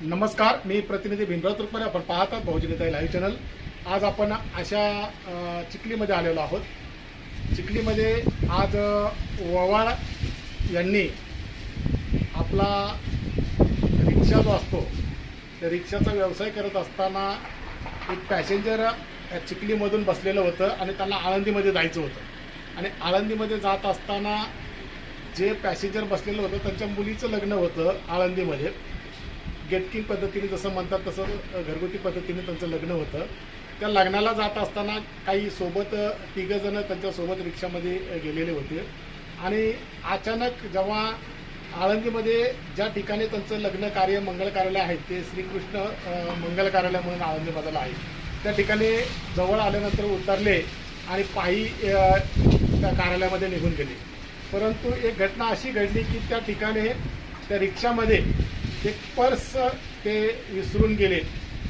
नमस्कार मी प्रतिनिधी भीमराव तुरपणे आपण पाहतात बहुजनता लाईव्ह चॅनल. आज आपण अशा चिखलीमध्ये आलेलो आहोत. चिखलीमध्ये आज ववाळ यांनी आपला रिक्षा जो असतो त्या रिक्षाचा व्यवसाय करत असताना एक पॅसेंजर चिखलीमधून बसलेलं होतं आणि त्यांना आळंदीमध्ये जायचं होतं. आणि आळंदीमध्ये जात असताना जे पॅसेंजर बसलेलं होतं त्यांच्या मुलीचं लग्न होतं आळंदीमध्ये. गेटकी पद्धतीने जसं म्हणतात तसं घरगुती पद्धतीने त्यांचं लग्न होतं. त्या लग्नाला जात असताना काही सोबत तिघंजणं त्यांच्यासोबत रिक्षामध्ये गेलेले होते. आणि अचानक जेव्हा आळंदीमध्ये ज्या ठिकाणी त्यांचं लग्न कार्य मंगल कार्यालय आहे ते श्रीकृष्ण मंगल कार्यालय म्हणून आळंदीमधलं आहे. त्या ठिकाणी जवळ आल्यानंतर उतरले आणि पायी त्या कार्यालयामध्ये निघून गेले. परंतु एक घटना अशी घडली की त्या ठिकाणी त्या रिक्षामध्ये एक पर्स ते विसरून गेले.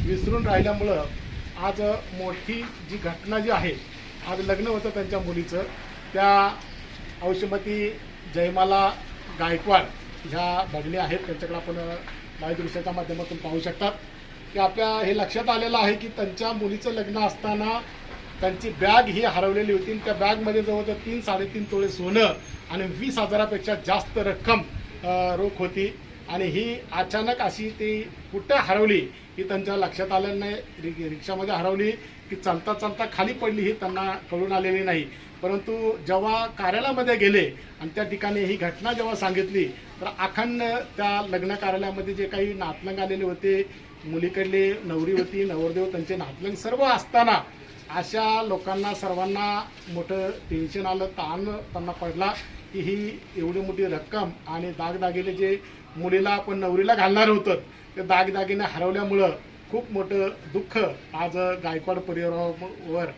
विसरून राहिल्यामुळं आज मोठी जी घटना जी आहे आज लग्न होतं त्यांच्या मुलीचं त्या औषमती जयमाला गायकवाड ह्या भगिनी आहेत. त्यांच्याकडे आपण लाईव्ह दृश्याच्या माध्यमातून पाहू शकतात. की आपल्या हे लक्षात आलेलं आहे की त्यांच्या मुलीचं लग्न असताना त्यांची बॅग ही हरवलेली होती. आणि त्या बॅगमध्ये जवळजवळ तीन साडेतीन तोळे सोनं आणि वीस हजारापेक्षा जास्त रक्कम रोख होती. आणि ही अचानक अशी ती कुठं हरवली ही त्यांच्या लक्षात आलेलं नाही रि- रिक्षामध्ये हरवली की चालता चालता खाली पडली ही त्यांना कळून आलेली नाही. परंतु जेव्हा कार्यालयामध्ये गेले आणि त्या ठिकाणी ही घटना जेव्हा सांगितली तर अखंड त्या लग्न कार्यालयामध्ये जे काही नातलंग आलेले होते मुलीकडले नवरी होती नवरदेव त्यांचे नातलंग सर्व असताना अशा लोकांना सर्वांना मोठं टेन्शन आलं ताण त्यांना पडला की ही एवढी मोठी रक्कम आणि दागदागिने जे मुलीला आपण नवरीला घालणार होतं. ते दागदागिने हरवल्यामुळं खूप मोठं दुःख आज गायकवाड परिवारावर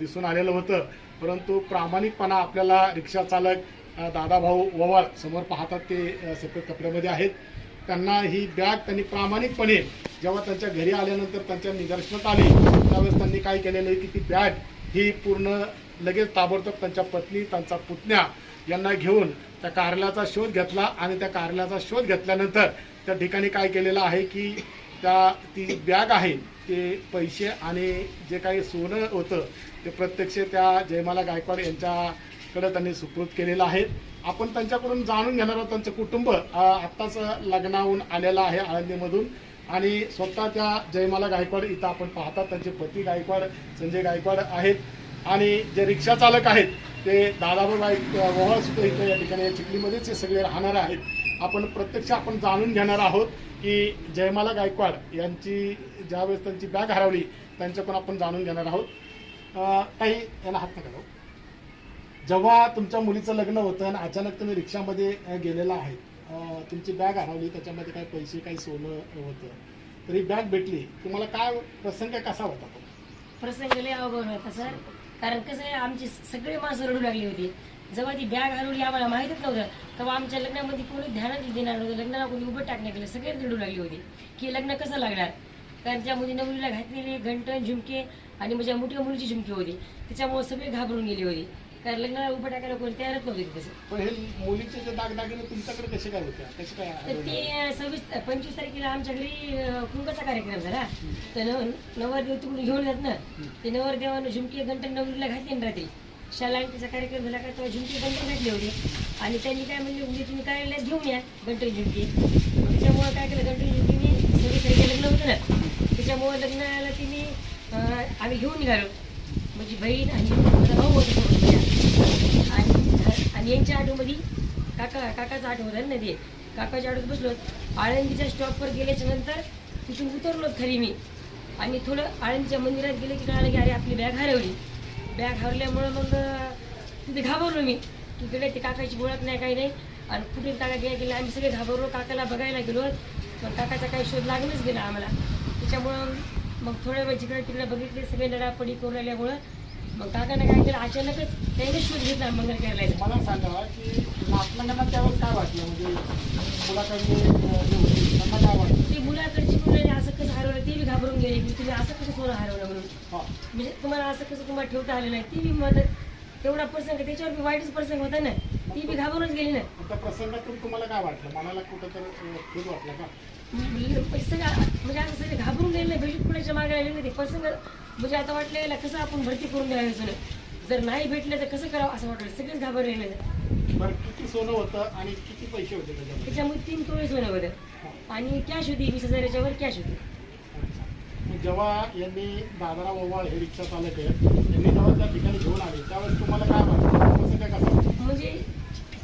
दिसून आलेलं होतं. परंतु प्रामाणिकपणा आपल्याला रिक्षा चालक दादाभाऊ ववाळ समोर पाहतात ते सफेद कपड्यामध्ये आहेत. त्यांना ही बॅग त्यांनी प्रामाणिकपणे जेव्हा त्यांच्या घरी आल्यानंतर त्यांच्या निदर्शनात आली त्यावेळेस त्यांनी काय केलेलं आहे की ती बॅग ही पूर्ण लगेच ताबडतोब त्यांच्या पत्नी त्यांचा पुतण्या यांना घेऊन त्या कार्यालयाचा शोध घेतला आणि त्या कार्यालयाचा शोध घेतल्यानंतर त्या ठिकाणी काय केलेलं आहे की त्या ती बॅग आहे ते पैसे आणि जे काही सोनं होतं ते प्रत्यक्ष त्या जयमाला गायकवाड यांच्याकडे त्यांनी सुपूर्द केलेलं आहे. आपण त्यांच्याकडून जाणून घेणार आहोत त्यांचं कुटुंब आत्ताच लग्नाहून आलेलं आहे आळंदीमधून. आणि स्वतः त्या जयमाला गायकवाड इथं आपण पाहतात त्यांचे पती गायकवाड संजय गायकवाड आहेत. आणि जे रिक्षा चालक आहेत ते दादाबाबा एक वहाळ सुद्धा इथं या ठिकाणी या चिखलीमध्येच हे सगळे राहणार आहेत. आपण प्रत्यक्ष आपण जाणून घेणार आहोत की जयमाला गायकवाड यांची ज्यावेळेस त्यांची बॅग हरवली त्यांच्याकडून आपण जाणून घेणार आहोत. काही यांना हात नका जेव्हा तुमच्या मुलीचं लग्न होतं आणि अचानक तुम्ही रिक्षामध्ये गेलेला आहे तुमची बॅग हरवली त्याच्यामध्ये काही पैसे काही सोनं होतं तर ही बॅग भेटली. तुम्हाला काय प्रसंग कसा होता तो? प्रसंग लय अवघड होता सर. कारण कसं आहे आमची सगळी माणसं रडू लागली होती. जेव्हा ती बॅग हरवली आम्हाला माहितच नव्हतं. तेव्हा आमच्या लग्नामध्ये कोणी ध्यानात देणार नव्हतं लग्नाला कोणी उभं टाकण्यात गेलं सगळेच रडू लागली होती. की लग्न कसं लागणार? कारण त्यामध्ये नवरीला घातलेले घंटण झुमके आणि माझ्या मोठ्या मुलीची झुमकी होती. त्याच्यामुळे सगळे घाबरून गेली होती. कारण लग्नाला उभं टाकायला कोणी तयारच नव्हते तसं पण हे मुलीचे जे दागदागिने तुमच्याकडे कसे काय होते? कसे काय तर? ते सव्वीस पंचवीस तारखेला आमच्या घरी अं, कार्यक्रम झाला. तर नव- नवरदेव तिकडून घेऊन जात ना ते नवरदेवानं झुमके गंटन नवरीला घातले ना रात्री. शालांटीचा कार्यक्रम झाला का तेव्हा झुमके गंटन घातले होते. आणि त्यांनी काय म्हणले म्हणजे तुम्ही कार्यालयात घेऊन या गंटन झुमके. त्याच्यामुळे काय केलं गंटन झुमके मी सव्वीस तारखेला लग्न होतं ना त्याच्यामुळे लग्नाला तिने अं, आम्ही घेऊन निघालो. माझी बहीण आणि माझा भाऊ होता. आणि आणि यांच्या आठवमध्ये काका काकाचा ऑटो ना ते काकाच्या आठवत बसलो आळंदीच्या स्टॉपवर गेल्याच्यानंतर तिथून उतरलो खरी मी. आणि थोडं आळंदीच्या मंदिरात गेले की कळालं की अरे आपली बॅग हरवली. बॅग हरवल्यामुळं मग तिथे घाबरलो मी. तिकडे ते काकाची ओळख नाही काही नाही. आणि कुठे काका गेला गेला आम्ही सगळे घाबरलो. काकाला बघायला गेलो. पण काकाचा काही शोध लागणच गेला आम्हाला. त्याच्यामुळं मग थोड्या वेळ जिकडे तिकडे बघितले सगळे लढापडी करून राहिल्यामुळं मग काकाने काय केलं? अचानकच त्याने शोध घेतला मंगल करायला मला सांगा की नातलंगांना त्यावेळेस काय वाटलं? म्हणजे मुलाकडे अ, जे होते, त्यांना काय वाटलं? ते मुलाकडची मुलं असं कसं हरवलं ते बी घाबरून गेले की तुम्ही असं कसं सोनं हरवलं म्हणून. म्हणजे तुम्हाला असं कसं तुम्हाला ठेवता आलं नाही ते बी मदत तेवढा प्रसंग त्याच्यावर बी वाईटच प्रसंग होता ना. ती बी घाबरूनच गेली ना. त्या प्रसंगातून तुम्हाला काय वाटलं? मनाला कुठंतरी खूप वाटलं का? म्हणजे सगळं म्हणजे असं सगळे घाबरून गेले भेटून कुणाच्या मागे राहिले नाही ते प्रसंग म्हणजे आता वाटलं याला कसं आपण भरती करून द्यावी सोनं जर नाही भेटलं तर कसं करावं असं वाटलं? सगळेच घाबरलेले नाही. बरं किती सोनं होतं आणि किती पैसे होते त्याच्यामध्ये? त्याच्यामुळे तीन तोळे सोनं होतं. आणि कॅश होती वीस हजाराच्या वर कॅश होती जेव्हा यांनी दादरा ओवाळ हे रिक्षा चालक आहेत यांनी जेव्हा त्या ठिकाणी घेऊन आले त्यावेळेस तुम्हाला काय वाटलं? कसं काय कसं? वाटलं? म्हणजे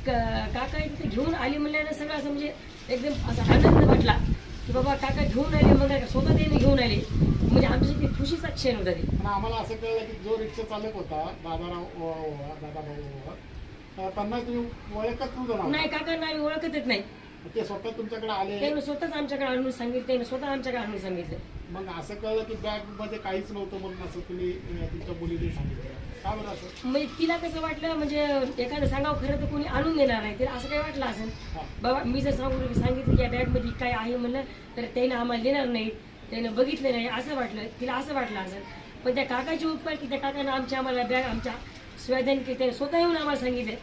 काका तिथे घेऊन आली म्हणल्यानं सगळं असं म्हणजे एकदम असा आनंद वाटला की बाबा काका घेऊन आले मग का स्वतः त्यांनी घेऊन आले. म्हणजे आमच्यासाठी खुशीचा क्षण होता ते. पण आम्हाला असं कळलं की जो रिक्षा चालक होता दादाराव ओवाळ अं, त्यांना तुम्ही ओळखत नाही काकांना आम्ही ओळखतच नाही. ते स्वतः तुमच्याकडे आले. त्यानं स्वतःच आमच्याकडे आणून सांगितलं त्यानं स्वतः आमच्याकडे आणून सांगितलं. मग असं कळलं की बॅगमध्ये काहीच नव्हतं म्हणून असं तुम्ही अं, तुमच्या मुलीने सांगितलं. का बरं असं? म्हणजे तिला कसं वाटलं म्हणजे एखादं सांगावं खरं तर कोणी आणून देणार नाही तिला असं काही वाटलं असेल. हा. बाबा मी जर सांगू सांगितलं की या बॅगमध्ये काय आहे म्हणलं तर त्यानं आम्हाला देणार नाही त्यानं बघितलं नाही असं वाटलं तिला असं वाटलं असेल. पण त्या काकाचे उपकार की त्या काकानं आमच्या आम्हाला बॅग आमच्या स्वाधीन की त्याने स्वतः येऊन आम्हाला सांगितलं.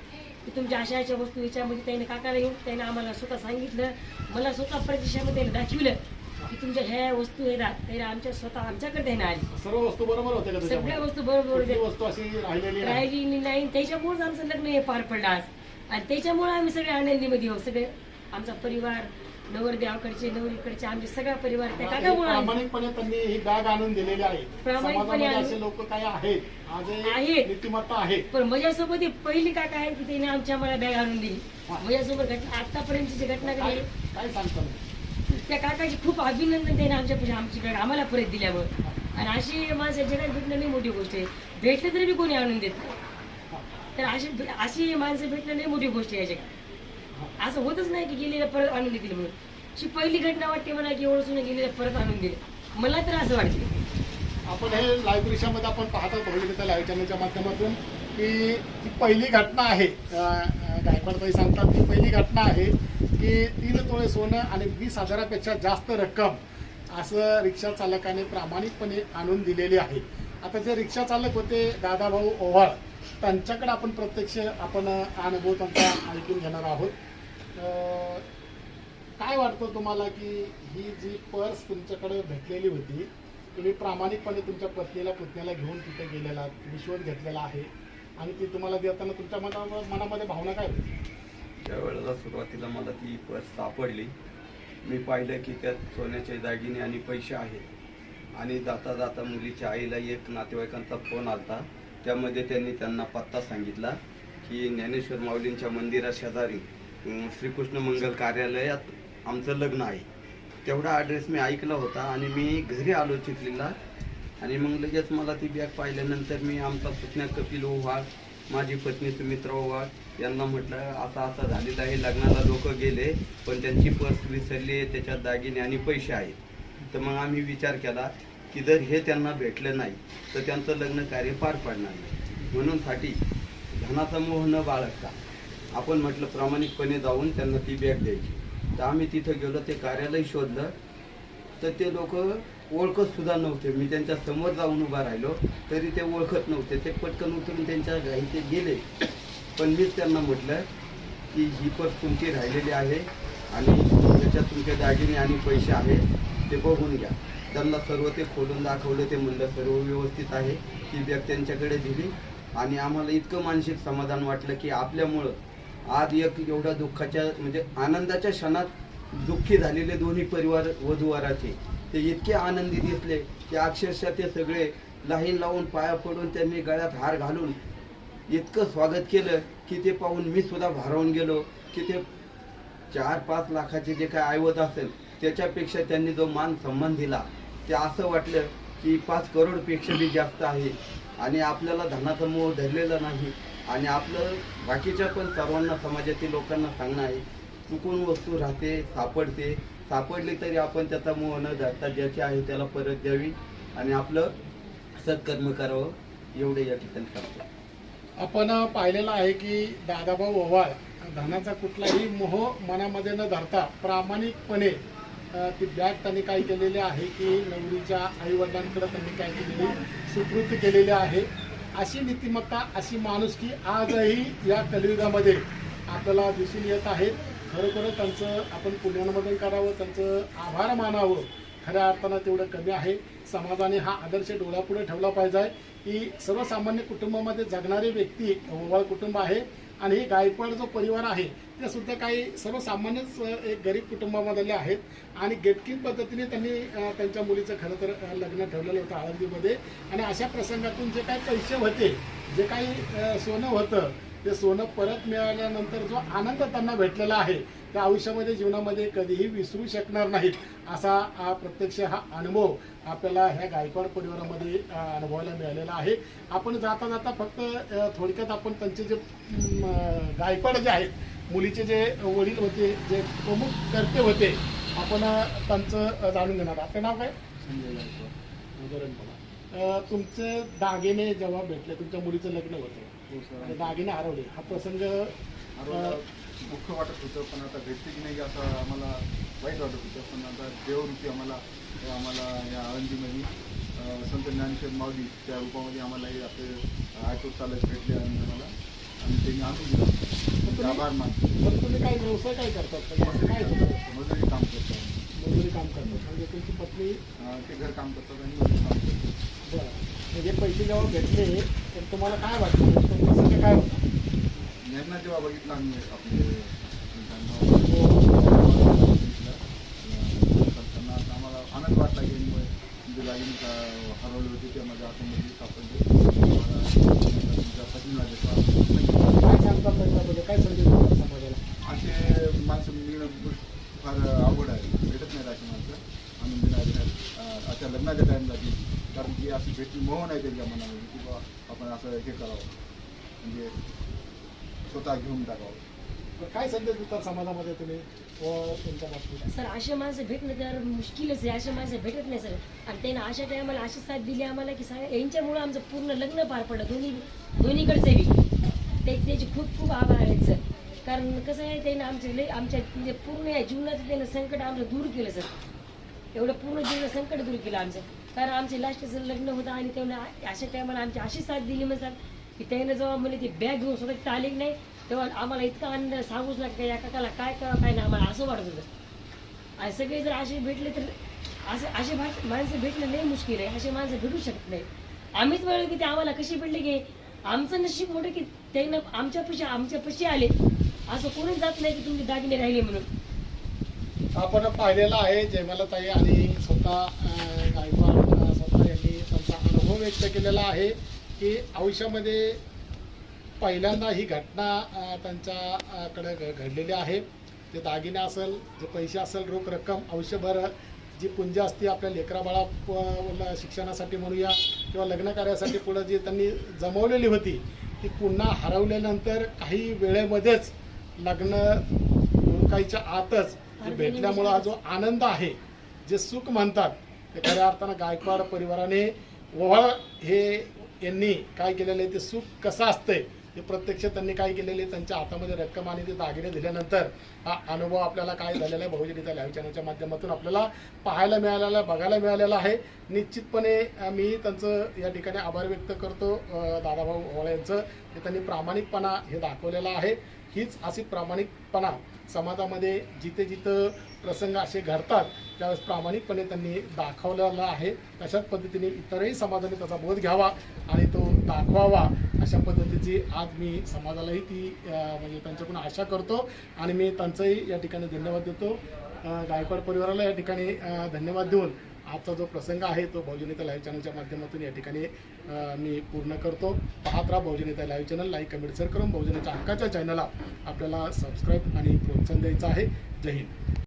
की तुमच्या अशा अशा वस्तू याच्यामध्ये त्याने काकाला येऊन त्याने आम्हाला स्वतः सांगितलं मला स्वतः प्रत्यक्षामध्ये त्याने दाखवलं की तुमच्या ह्या वस्तू येतात त्याने आमच्या स्वतः आमच्याकडे त्याने आली. सर्व वस्तू बरोबर होत्या का सगळ्या वस्तू बरोबर कुठली होत्या. वस्तू अशी राहिलेली नाही? राहिली नाही त्याच्यामुळेच आमचं लग्न हे पार पडलं आज. आणि त्याच्यामुळे आम्ही सगळे आनंदीमध्ये आहोत. सगळे आमचा परिवार नवरदेवाकडचे नवरीकडचे आमचे सगळा परिवार त्या काकामुळे प्रामाणिकपणे त्यांनी ही बॅग आणून दिलेली आहे. प्रामाणिकपणे समाजामध्ये असे लोक काही आहेत? हे. नीतिमत्ता आहेत पण माझ्यासोबत ही पहिली काका आहे की त्याने आमच्या मला बॅग आणून दिली. माझ्यासोबत घटना आतापर्यंतची जी घटना काय काय सांगता? त्या काकाची खूप अभिनंदन त्याने आमच्या आमची बॅग आम्हाला परत दिल्यामुळे आणि अशी माणसं जगात भेटणं नाही मोठी गोष्ट आहे. भेटलं तरी बी कोणी आणून देत नाही. तर अशी अशी माणसं भेटणं नाही मोठी गोष्ट आहे या जगात. असं होतच नाही की गेलेलं परत आणून देतील म्हणून. अशी पहिली घटना वाटते मला की ओळखून गेलेलं परत आणून दिले. मला तर असं वाटते आपण हे लाईव्ह दृश्यामध्ये आपण पाहतो भविष्य लाईव्ह चॅनलच्या माध्यमातून की ती पहिली घटना आहे गायकवाडताई सांगतात की पहिली घटना आहे की तीन तोळे सोनं आणि वीस हजारापेक्षा जास्त रक्कम असं रिक्षा चालकाने प्रामाणिकपणे आणून दिलेली आहे. आता जे रिक्षा चालक होते दादाभाऊ ओव्हाळ त्यांच्याकडे आपण प्रत्यक्ष आपण अनुभव त्यांचा ऐकून घेणार आहोत. काय वाटतं तुम्हाला की ही जी पर्स तुमच्याकडे भेटलेली होती तुम्ही प्रामाणिकपणे तुमच्या पत्नीला पुतण्याला घेऊन तिथे गेलेला विश्वास घेतलेला आहे. आणि ती तुम्हाला देताना तुमच्या मना मनामध्ये भावना काय होती? त्यावेळेला सुरुवातीला मला ती पर्स सापडली. मी पाहिलं की त्यात सोन्याचे दागिने आणि पैसे आहेत. आणि जाता जाता मुलीच्या आईला एक नातेवाईकांचा फोन आला त्यामध्ये त्यांनी त्यांना पत्ता सांगितला की ज्ञानेश्वर माऊलींच्या मंदिरा शेजारी श्रीकृष्ण मंगल कार्यालयात आमचं लग्न आहे. तेवढा ॲड्रेस मी ऐकला होता आणि मी घरी आलो चिखलीला. आणि मग लगेच मला ती बॅग पाहिल्यानंतर मी आमचा पुतण्या कपिल ओव्हाळ माझी पत्नी सुमित्रा ओव्हाळ यांना म्हटलं असं असं झालेलं आहे लग्नाला लोक गेले पण त्यांची पर्स विसरली त्याच्यात दागिने आणि पैसे आहेत. तर मग आम्ही विचार केला की जर हे त्यांना भेटलं नाही तर त्यांचं लग्न कार्य पार पडणार नाही. म्हणून साठी धनाचा मोह न बाळगता आपण म्हटलं प्रामाणिकपणे जाऊन त्यांना ती बॅग द्यायची. तर आम्ही तिथं गेलो ते कार्यालय शोधलं. तर ते लोक ओळखत सुद्धा नव्हते. मी त्यांच्यासमोर जाऊन उभा राहिलो. तरी ते ओळखत नव्हते. ते पटकन उतरून त्यांच्या घाई ते गेले. पण मीच त्यांना म्हटलं की ही पत तुमची राहिलेली आहे आणि त्याच्यात तुमचे दागिने आणि पैसे आहेत ते बघून घ्या. त्यांना सर्व ते खोलून दाखवलं. ते म्हणलं सर्व व्यवस्थित आहे. ती बॅग त्यांच्याकडे दिली. आणि आम्हाला इतकं मानसिक समाधान वाटलं की आपल्यामुळं आज एक एवढ्या दुःखाच्या म्हणजे आनंदाच्या क्षणात दुःखी झालेले दोन्ही परिवार वधूवराचे. ते इतके आनंदी दिसले की अक्षरशः ते सगळे लाईन लावून पाया पडून त्यांनी गळ्यात हार घालून इतकं स्वागत केलं की ते पाहून मी सुद्धा भारावून गेलो की ते चार पाच लाखाचे जे काय ऐवत असेल त्याच्यापेक्षा त्यांनी जो मान सन्मान दिला ते असं वाटलं की पाच करोडपेक्षा बी जास्त आहे आणि आपल्याला धनाचा मोह धरलेला नाही. आणि आपलं बाकीच्या पण सर्वांना समाजातील लोकांना सांगणं आहे चुकून वस्तू राहते सापडते. सापडली तरी आपण त्याचा मोह न धरता ज्याची आहे त्याला परत द्यावी आणि आपलं सत्कर्म करावं एवढे या ठिकाणी सांगतो. आपण पाहिलेलं आहे की दादाभाऊ ओवाळ धनाचा कुठलाही मोह मनामध्ये न धरता प्रामाणिकपणे ती बॅग त्यांनी काय केलेली आहे की नवरीच्या आईवडिलांकडे त्यांनी काय केलेली सुकृती केलेली आहे. अशी नीतिमत्ता अशी माणुसकी आजही या कलियुगामध्ये आपल्याला दिसून येत आहेत. खरोखर त्यांचं आपण पुण्यामध्ये करावं त्यांचं आभार मानावं. खऱ्या अर्थानं तेवढं कमी आहे. समाजाने हा आदर्श डोळ्यापुढे ठेवला पाहिजे. की सर्वसामान्य कुटुंबामध्ये जगणारी व्यक्ती ओवाळ कुटुंब आहे. आणि हे गायकवाड जो परिवार आहे ते सुद्धा काही सर्वसामान्यच एक गरीब कुटुंबामधले आहेत. आणि गेटकिंग पद्धतीने त्यांनी त्यांच्या मुलीचं खरं तर लग्न ठेवलेलं होतं आळंदीमध्ये. आणि अशा प्रसंगातून जे काही पैसे होते जे काही सोनं होतं ते सोनं परत मिळाल्यानंतर जो आनंद त्यांना भेटलेला आहे त्या आयुष्यामध्ये जीवनामध्ये कधीही विसरू शकणार नाहीत असा हा प्रत्यक्ष हा अनुभव आपल्याला ह्या गायकवाड परिवारामध्ये अनुभवायला मिळालेला आहे. आपण जाता जाता फक्त थोडक्यात आपण त्यांचे जे गायकवाड जे आहेत मुलीचे जे वडील होते जे प्रमुख कर्ते होते आपण त्यांचं जाणून घेणार. आपलं नाव काय? तुमचे दागिने जेव्हा भेटले तुमच्या मुलीचं लग्न होतं आणि दागिने हरवले. हा प्रसंग दुःख वाटत होतं पण आता भेटते की नाही असं आम्हाला वाईट वाटत होतं. पण आता देवरूपी आम्हाला आम्हाला या आळंदीमध्ये संत ज्ञानेश्वर माऊली त्या रूपामध्ये आम्हाला हे आपले ऑटो चालक भेटले आणि आम्हाला आणि त्यांनी आणून दिलं. आभार मानतो. तुम्ही काय व्यवसाय काय करतात मजुरी काम करतात मजुरी काम करतात म्हणजे तुमची पत्नी ते घर काम करतात आणि मजुरी काम करतात. बरं. म्हणजे पैसे जेव्हा भेटले तर तुम्हाला काय वाटतं? काय होता यांना जेव्हा बघितलं आम्ही आपले आम्हाला आनंद वाटला की यांनी जे का हरवले होते ते माझ्या हातामध्ये सापडले काय असे माणसं मिळणं फार अवघड आहे भेटत नाहीत अशी माणसं नाहीत अं, अशा लग्नाच्या टाईमला ती कारण की अशी भेटली मोह नाही त्यांच्या मनामध्ये की बा आपण असं हे करावं म्हणजे स्वतः घेऊन टाकावं. तर काय संदेश देतात समाजामध्ये तुम्ही? तुमच्या बाबतीत? सर असे माणसं भेटणं तर मुश्किलच आहे. असे माणसं भेटत नाही सर. आणि त्यांना अशा टायमाला अशी साथ दिली आम्हाला की सांगा यांच्यामुळं आमचं पूर्ण लग्न पार पडलं. दोन्ही दोन्हीकडचे बी ते त्याचे खूप खूप आभार आहेत सर. कारण कसं आहे त्याने आमचे लय आमच्या म्हणजे पूर्ण या जीवनाचं त्यानं संकट आमचं दूर केलं सर. एवढं पूर्ण जीवन संकट दूर केलं आमचं. कारण आमचे लास्टचं लग्न होतं आणि तेवढं अशा टायमाला आमची अशी साथ दिली मग सर. की त्यानं जेव्हा मला ती बॅग घेऊन स्वतः तिथे आली की नाही तेव्हा आम्हाला इतका आनंद सांगूच लागतं या काकाला काय करावं काय नाही आम्हाला असं वाटत होतं. आणि सगळे जर असे भेटले तर असे असे भाट माणसं भेटणं नाही मुश्किल आहे असे माणसं भेटू शकत नाही आम्हीच वेळ की ते आम्हाला कशी भेटले की आमचं नशीब मोठं की त्यांना आमच्या पशी आमच्या पशी आले. असं कोणीच जात नाही की तुमचे दागिने राहिले म्हणून. आपण पाहिलेलं आहे जयमालाताई आणि स्वतः गायकवाड स्वतः यांनी त्यांचा अनुभव व्यक्त केलेला आहे. की आयुष्यामध्ये पहिल्यांदा ही घटना त्यांच्याकडे घडलेली आहे. ते दागिने असेल जे पैसे असेल रोख रक्कम आयुष्यभर जी पुंज असते आपल्या लेकरा बाळा प- शिक्षणासाठी म्हणूया किंवा लग्न कार्यासाठी पुढं जी त्यांनी जमवलेली होती ती पुन्हा हरवल्यानंतर काही वेळेमध्येच लग्न उरकायच्या आतच भेटल्यामुळं हा जो आनंद आहे जे सुख म्हणतात ते खऱ्या अर्थानं गायकवाड परिवाराने ओवाळ हे यांनी काय केलेलं आहे ते सुख कसं असतंय ते प्रत्यक्ष त्यांनी काय केलेले आहे, त्यांच्या हातामध्ये रक्कम आणि ते दागिने दिल्यानंतर हा अनुभव आपल्याला काय झालेला आहे बहुजनीता लाईव्ह चॅनलच्या माध्यमातून आपल्याला पाहायला मिळालेला बघायला मिळालेला आहे. निश्चितपणे मी त्यांचं या ठिकाणी आभार व्यक्त करतो दादाभाऊ ओवाळ यांचं. की त्यांनी प्रामाणिकपणा हे दाखवलेला आहे. हीच अशी प्रामाणिकपणा समाजामध्ये जिथे जिथं प्रसंग असे घडतात त्यावेळेस प्रामाणिकपणे त्यांनी दाखवलेला आहे. तशाच पद्धतीने इतरही समाजाने त्याचा बोध घ्यावा आणि तो दाखवावा अशा पद्धतीची आज मी समाजालाही ती म्हणजे त्यांच्याकडून आशा करतो. आणि मी त्यांचंही या ठिकाणी धन्यवाद देतो. गायकवाड परिवाराला या ठिकाणी धन्यवाद देऊन आजचा जो प्रसंग आहे तो बहुजनीता लाईव्ह चॅनलच्या माध्यमातून या ठिकाणी मी पूर्ण करतो. पाहत राहा बहुजनीता live channel like comment share करून बहुजनाच्या हक्काच्या चॅनलला आपल्याला सबस्क्राईब आणि प्रोत्साहन द्यायचं आहे. जय हिंद.